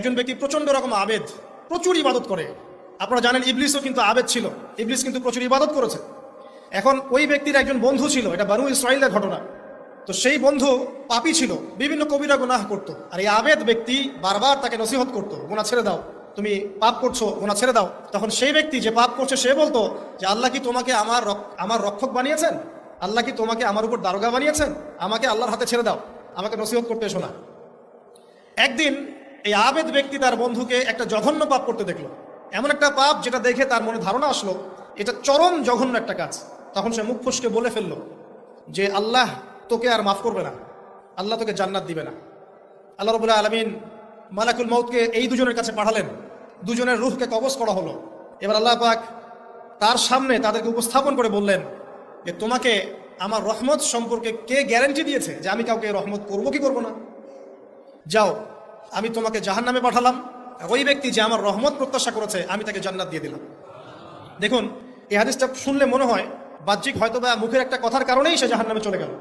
একজন ব্যক্তি প্রচণ্ড রকম আবেদ, প্রচুর ইবাদত করে। আপনারা জানেন ইবলিসও কিন্তু আবেদ ছিল। ইবলিস কিন্তু প্রচুর ইবাদত করেছে। এখন ওই ব্যক্তির একজন বন্ধু ছিল, এটা বানু ইসরায়েলের ঘটনা। তো সেই বন্ধু পাপী ছিল, বিভিন্ন কবিরা গুনাহ করতো। আর এই আবেদ ব্যক্তি বারবার তাকে নসিহত করতো, গুনাহ ছেড়ে দাও, তুমি পাপ করছ, গুনাহ ছেড়ে দাও। তখন সেই ব্যক্তি যে পাপ করছে, সে বলতো যে, আল্লাহ কি তোমাকে আমার আমার রক্ষক বানিয়েছেন? আল্লাহ কি তোমাকে আমার উপর দারোগা বানিয়েছেন? আমাকে আল্লাহর হাতে ছেড়ে দাও। আমাকে নসিহত করতে এসো না। একদিন এই আবেদ ব্যক্তি তার বন্ধুকে একটা জঘন্য পাপ করতে দেখল। এমন একটা পাপ যেটা দেখে তার মনে ধারণা আসলো, এটা চরম জঘন্য একটা কাজ। তখন সে মুখ ফুসকে বলে ফেলল যে, আল্লাহ তোকে আর মাফ করবে না। আল্লাহ তোকে জান্নাত দিবে না। আল্লাহ রবুল্লাহ আলমিন মালাকুল মৌতকে এই দুজনের কাছে পাঠালেন। দুজনের রুহকে কবজ করা হলো। এবার আল্লাহ পাক তার সামনে তাদেরকে উপস্থাপন করে বললেন যে, তোমাকে আমার রহমত সম্পর্কে কে গ্যারান্টি দিয়েছে যে আমি কাউকে রহমত করব কি করব না? যাও আমি তোমাকে জাহান নামে পাঠালাম। ওই ব্যক্তি যে আমার রহমত প্রত্যাশা করেছে, আমি তাকে জান্নাত দিয়ে দিলাম। দেখুন, এই হাদিসটা শুনলে মনে হয় বাহ্যিক হয়তো বা মুখের একটা কথার কারণেই সে জাহান নামে চলে গেল।